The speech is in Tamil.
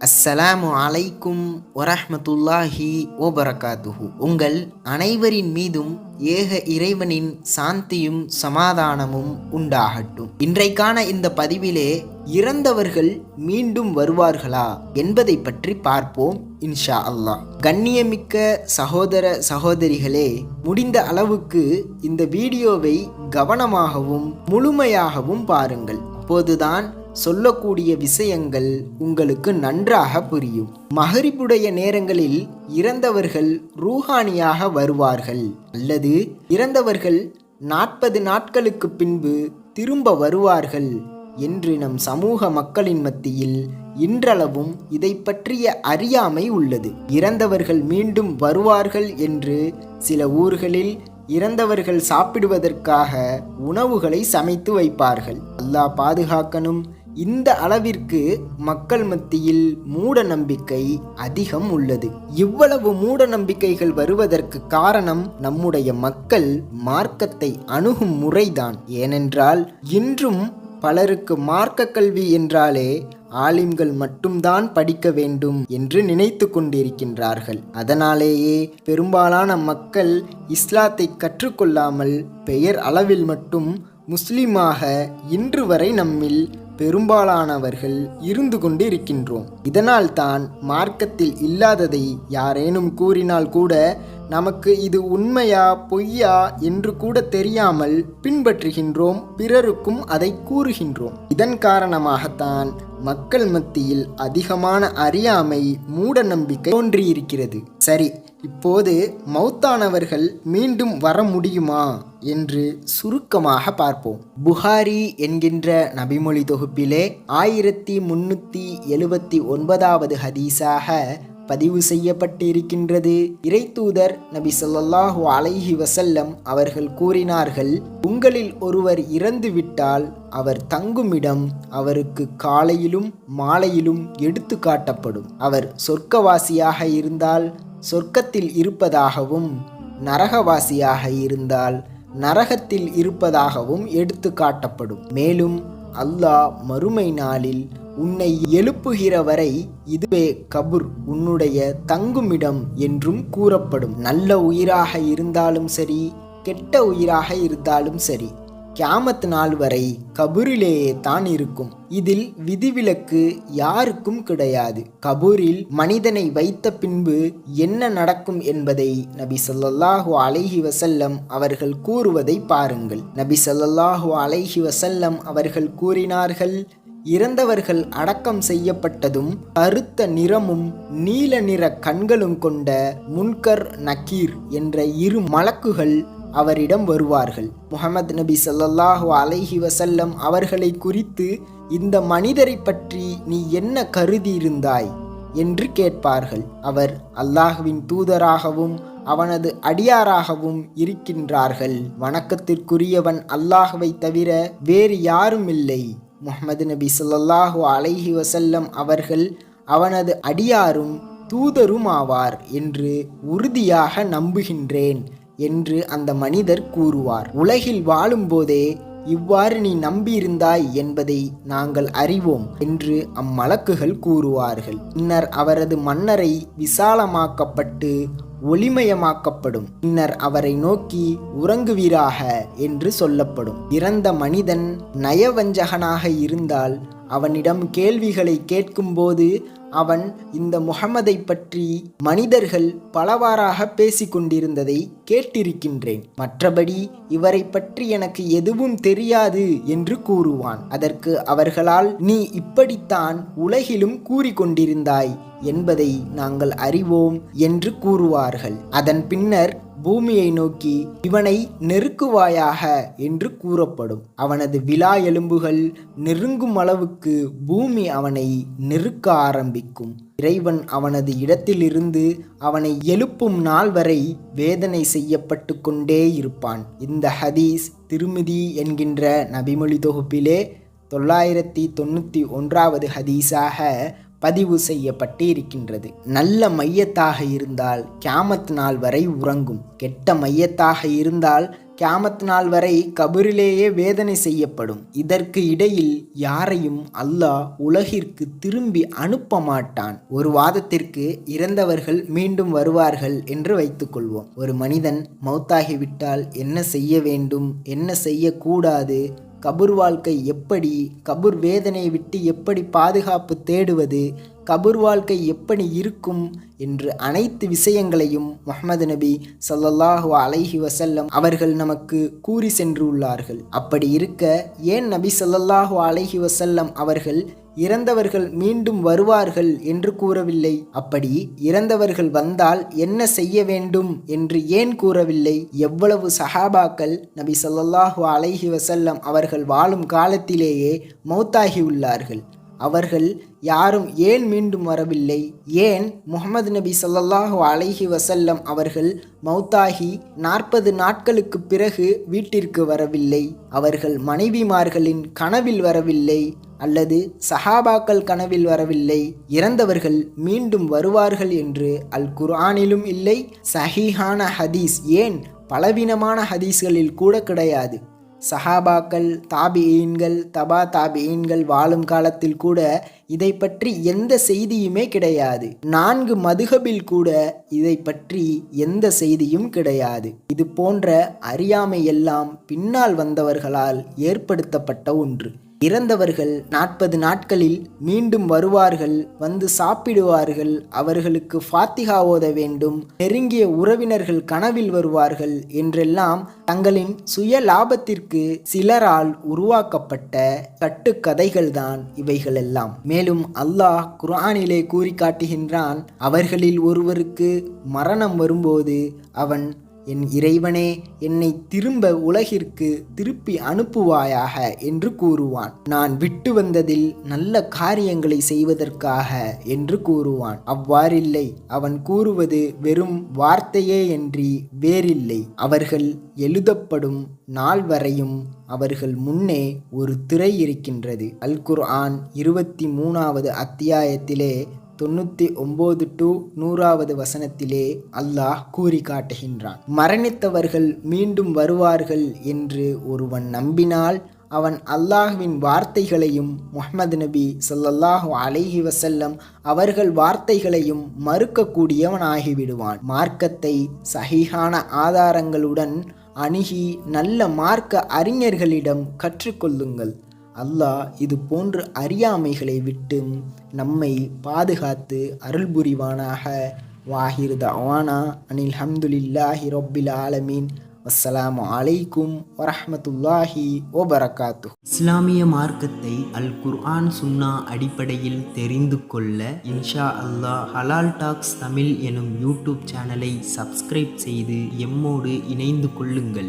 அஸ்ஸலாமு அலைக்கும் வரஹமத்துல்லாஹி ஓபரகாத்துஹு. உங்கள் அனைவரின் மீதும் ஏக இறைவனின் சாந்தியும் சமாதானமும் உண்டாகட்டும். இன்றைக்கான இந்த பதிவிலே இறந்தவர்கள் மீண்டும் வருவார்களா என்பதை பற்றி பார்ப்போம். இன்ஷா அல்லாஹ் கண்ணியமிக்க சகோதர சகோதரிகளே முடிந்த அளவுக்கு இந்த வீடியோவை கவனமாகவும் முழுமையாகவும் பாருங்கள். அப்போதுதான் சொல்லக்கூடிய விஷயங்கள் உங்களுக்கு நன்றாக புரியும். மகரிப்புடைய நேரங்களில் இறந்தவர்கள் ரூஹானியாக வருவார்கள். அல்லது இறந்தவர்கள் நாற்பது நாட்களுக்கு பின்பு திரும்ப வருவார்கள். என்று நம் சமூக மக்களின் மத்தியில் இன்றளவும் இதை பற்றிய அறியாமை உள்ளது. இறந்தவர்கள் மீண்டும் வருவார்கள் என்று சில ஊர்களில் இறந்தவர்கள் சாப்பிடுவதற்காக உணவுகளை சமைத்து வைப்பார்கள். அல்லாஹ் பாதுகாக்கணும். இந்த அளவிற்கு மக்கள் மத்தியில் மூட நம்பிக்கை அதிகம் உள்ளது. இவ்வளவு மூட நம்பிக்கைகள் வருவதற்கு காரணம் நம்முடைய மக்கள் மார்க்கத்தை அணுகும் முறைதான். ஏனென்றால் இன்றும் பலருக்கு மார்க்க கல்வி என்றாலே ஆலிம்கள் மட்டும்தான் படிக்க வேண்டும் என்று நினைத்து கொண்டிருக்கின்றார்கள். அதனாலேயே பெரும்பாலான மக்கள் இஸ்லாத்தை கற்றுக்கொள்ளாமல் பெயர் அளவில் மட்டும் முஸ்லிமாக இன்று வரை நம்மில் பெரும்பாலானவர்கள் இருந்து கொண்டு இருக்கின்றோம் இதனால் தான் மார்க்கத்தில் இல்லாததை யாரேனும் கூறினால் கூட நமக்கு இது உண்மையா பொய்யா என்று கூட தெரியாமல் பின்பற்றுகின்றோம் பிறருக்கும் அதை கூறுகின்றோம். இதன் காரணமாகத்தான் மக்கள் மத்தியில் அதிகமான அறியாமை மூட நம்பிக்கை தோன்றியிருக்கிறது. சரி இப்போது மௌத்தானவர்கள் மீண்டும் வர முடியுமா என்று சுருக்கமாக பார்ப்போம். புகாரி என்கின்ற நபிமொழி தொகுப்பிலே ஆயிரத்தி முன்னூற்றி எழுபத்தி ஒன்பதாவது ஹதீஸாக பதிவு செய்யப்பட்டிருக்கின்றது. இறைத்தூதர் நபி சொல்லாஹு அலைஹி வசல்லம் அவர்கள் கூறினார்கள் உங்களில் ஒருவர் இறந்துவிட்டால் அவர் தங்குமிடம் அவருக்கு காலையிலும் மாலையிலும் எடுத்து காட்டப்படும். அவர் சொர்க்கவாசியாக இருந்தால் சொர்க்கத்தில் இருப்பதாகவும் நரகவாசியாக இருந்தால் நரகத்தில் இருப்பதாகவும் எடுத்து காட்டப்படும். மேலும் அல்லாஹ் மறுமை நாளில் உன்னை எழுப்புகிற வரை இதுவே கபூர் உன்னுடைய தங்குமிடம் என்றும் கூறப்படும். நல்ல உயிராக இருந்தாலும் சரி கெட்ட உயிராக இருந்தாலும் சரி கியாமத் நாள் வரை கபூரிலேயே தான் இருக்கும். இதில் விதிவிலக்கு யாருக்கும் கிடையாது. கபூரில் மனிதனை வைத்த பின்பு என்ன நடக்கும் என்பதை நபி ஸல்லல்லாஹு அலைஹி வசல்லம் அவர்கள் கூறுவதை பாருங்கள். நபி ஸல்லல்லாஹு அலைஹி வசல்லம் அவர்கள் கூறினார்கள் இறந்தவர்கள் அடக்கம் செய்யப்பட்டதும் கருத்த நிறமும் நீல நிற கண்களும் கொண்ட முன்கர் நக்கீர் என்ற இரு மலக்குகள் அவரிடம் வருவார்கள். முகமது நபி ஸல்லல்லாஹு அலைஹி வசல்லம் அவர்களை குறித்து இந்த மனிதரை பற்றி நீ என்ன கருதியிருந்தாய்? என்று கேட்பார்கள். அவர் அல்லாஹுவின் தூதராகவும் அவனது அடியாராகவும் இருக்கின்றார்கள். வணக்கத்திற்குரியவன் அல்லாஹுவை தவிர வேறு யாரும் இல்லை. முகமது நபி சொல்லல்லாஹு அலைஹி வசல்லம் அவர்கள் அவனது அடியாரும் தூதரும் ஆவார் என்று உறுதியாக நம்புகின்றேன் என்று அந்த மனிதர் கூறுவார். உலகில் வாழும்போதே இவ்வாறு நீ நம்பியிருந்தாய் என்பதை நாங்கள் அறிவோம் என்று அம்மலக்குகள் கூறுவார்கள். பின்னர் அவரது மன்னரை விசாலமாக்கப்பட்டு ஒளிமயமாக்கப்படும். பின்னர் அவரை நோக்கி உறங்குவீராக என்று சொல்லப்படும். இறந்த மனிதன் நயவஞ்சகனாக இருந்தால் அவனிடம் கேள்விகளை கேட்கும்போது அவன் இந்த முகமதை பற்றி மனிதர்கள் பலவாறாக பேசிக்கொண்டிருந்ததை கேட்டிருக்கின்றேன். மற்றபடி இவரை பற்றி எனக்கு எதுவும் தெரியாது என்று கூறுவான். அதற்கு அவர்களால் நீ இப்படித்தான் உலகிலும் கூறிக்கொண்டிருந்தாய் என்பதை நாங்கள் அறிவோம் என்று கூறுவார்கள். அதன் பின்னர் பூமியை நோக்கி இவனை நெருக்குவாயாக என்று கூறப்படும். அவனது விழா எலும்புகள் நெருங்கும் அளவுக்கு பூமி அவனை நெருக்க ஆரம்பிக்கும். இறைவன் அவனது இடத்திலிருந்து அவனை எழுப்பும் நாள் வரை வேதனை செய்யப்பட்டு கொண்டே இருப்பான். இந்த ஹதீஸ் திருமிதி என்கின்ற நபிமொழி தொகுப்பிலே தொள்ளாயிரத்தி தொண்ணூற்றி ஒன்றாவது ஹதீஸாக பதிவு செய்யப்பட்டு இருக்கின்றது நல்ல மையத்தாக இருந்தால் கியாமத் நாள் வரை உறங்கும். கெட்ட மையத்தாக இருந்தால் கியாமத் நாள் வரை கபரிலேயே வேதனை செய்யப்படும். இதற்கு இடையில் யாரையும் அல்லாஹ் உலகிற்கு திரும்பி அனுப்ப மாட்டான். ஒரு வாதத்திற்கு இறந்தவர்கள் மீண்டும் வருவார்கள் என்று வைத்துக்கொள்வோம் ஒரு மனிதன் மௌத்தாகிவிட்டால் என்ன செய்ய வேண்டும்? என்ன செய்யக்கூடாது? கபூர் வாழ்க்கை எப்படி கபூர் வேதனையை விட்டு எப்படி பாதுகாப்பு தேடுவது கபூர் வாழ்க்கை எப்படி இருக்கும் என்று அனைத்து விஷயங்களையும் முகமது நபி ஸல்லல்லாஹு அலைஹி வசல்லம் அவர்கள் நமக்கு கூறி சென்றுள்ளார்கள் அப்படி இருக்க ஏன் நபி சல்லல்லாஹு அலைஹி வசல்லம் அவர்கள் இறந்தவர்கள் மீண்டும் வருவார்கள் என்று கூறவில்லை. அப்படி இறந்தவர்கள் வந்தால் என்ன செய்ய வேண்டும் என்று ஏன் கூறவில்லை? எவ்வளவு சஹாபாக்கள் நபி சொல்லாஹு அலைஹி வசல்லம் அவர்கள் வாழும் காலத்திலேயே மௌத்தாகியுள்ளார்கள். அவர்கள் யாரும் ஏன் மீண்டும் வரவில்லை? ஏன் முகமது நபி ஸல்லல்லாஹு அலைஹி வசல்லம் அவர்கள் மௌத்தாகி நாற்பது நாட்களுக்கு பிறகு வீட்டிற்கு வரவில்லை? அவர்கள் மனைவிமார்களின் கனவில் வரவில்லை. அல்லது சஹாபாக்கள் கனவில் வரவில்லை இறந்தவர்கள் மீண்டும் வருவார்கள் என்று அல் குர்ஆனிலும் இல்லை சஹீஹான ஹதீஸ் ஏன் பலவீனமான ஹதீஸ்களில் கூட கிடையாது. சஹாபாக்கள் தாபியீன்கள் தபா தாபியீன்கள் வாழும் காலத்தில் கூட இதை பற்றி எந்த செய்தியுமே கிடையாது. நான்கு மதுகபில் கூட இதை பற்றி எந்த செய்தியும் கிடையாது. இது போன்ற அறியாமை எல்லாம் பின்னால் வந்தவர்களால் ஏற்படுத்தப்பட்ட ஒன்று. இறந்தவர்கள் நாற்பது நாட்களில் மீண்டும் வருவார்கள் வந்து சாப்பிடுவார்கள் அவர்களுக்கு ஃபாத்திகா ஓத வேண்டும் நெருங்கிய உறவினர்கள் கனவில் வருவார்கள் என்றெல்லாம் தங்களின் சுய லாபத்திற்கு சிலரால் உருவாக்கப்பட்ட கட்டுக்கதைகள்தான் இவைகளெல்லாம். மேலும் அல்லாஹ் குர்ஆனிலே கூறி காட்டுகின்றான் அவர்களில் ஒருவருக்கு மரணம் வரும்போது அவன் என் இறைவனே என்னை திரும்ப உலகிற்கு திருப்பி அனுப்புவாயாக என்று கூறுவான். நான் விட்டு வந்ததில் நல்ல காரியங்களை செய்வதற்காக என்று கூறுவான். அவ்வாறில்லை அவன் கூறுவது வெறும் வார்த்தையே என்று வேறில்லை. அவர்கள் எழுதப்படும் நாள் வரையும் அவர்கள் முன்னே ஒரு திரை இருக்கின்றது. அல் குர்ஆன் இருபத்தி மூணாவது அத்தியாயத்திலே தொண்ணூற்றி ஒம்பது டு நூறாவது வசனத்திலே அல்லாஹ் கூறி காட்டுகின்றான் மரணித்தவர்கள் மீண்டும் வருவார்கள் என்று ஒருவன் நம்பினால் அவன் அல்லாஹ்வின் வார்த்தைகளையும் முஹமது நபி ஸல்லல்லாஹு அலைஹி வசல்லம் அவர்கள் வார்த்தைகளையும் மறுக்கக்கூடியவனாகிவிடுவான் மார்க்கத்தை சகிஹான ஆதாரங்களுடன் அணுகி நல்ல மார்க்க அறிஞர்களிடம் கற்றுக்கொள்ளுங்கள். அல்லாஹ் இது போன்ற அறியாமைகளை விட்டு நம்மை பாதுகாத்து அருள் புரிவானாக வாஹிர் தவானா அனில் ஹம்துலில்லாஹி ரொப்பில் ஆலமீன். அஸ்ஸலாமு அலைக்கும் வரஹ்மத்துல்லாஹி ஓபரகாத்து இஸ்லாமிய மார்க்கத்தை அல் குர்ஆன் சுன்னா அடிப்படையில் தெரிந்து கொள்ள இன்ஷா அல்லாஹ் ஹலால் டாக்ஸ் தமிழ் எனும் யூடியூப் சேனலை சப்ஸ்கிரைப் செய்து எம்மோடு இணைந்து கொள்ளுங்கள்.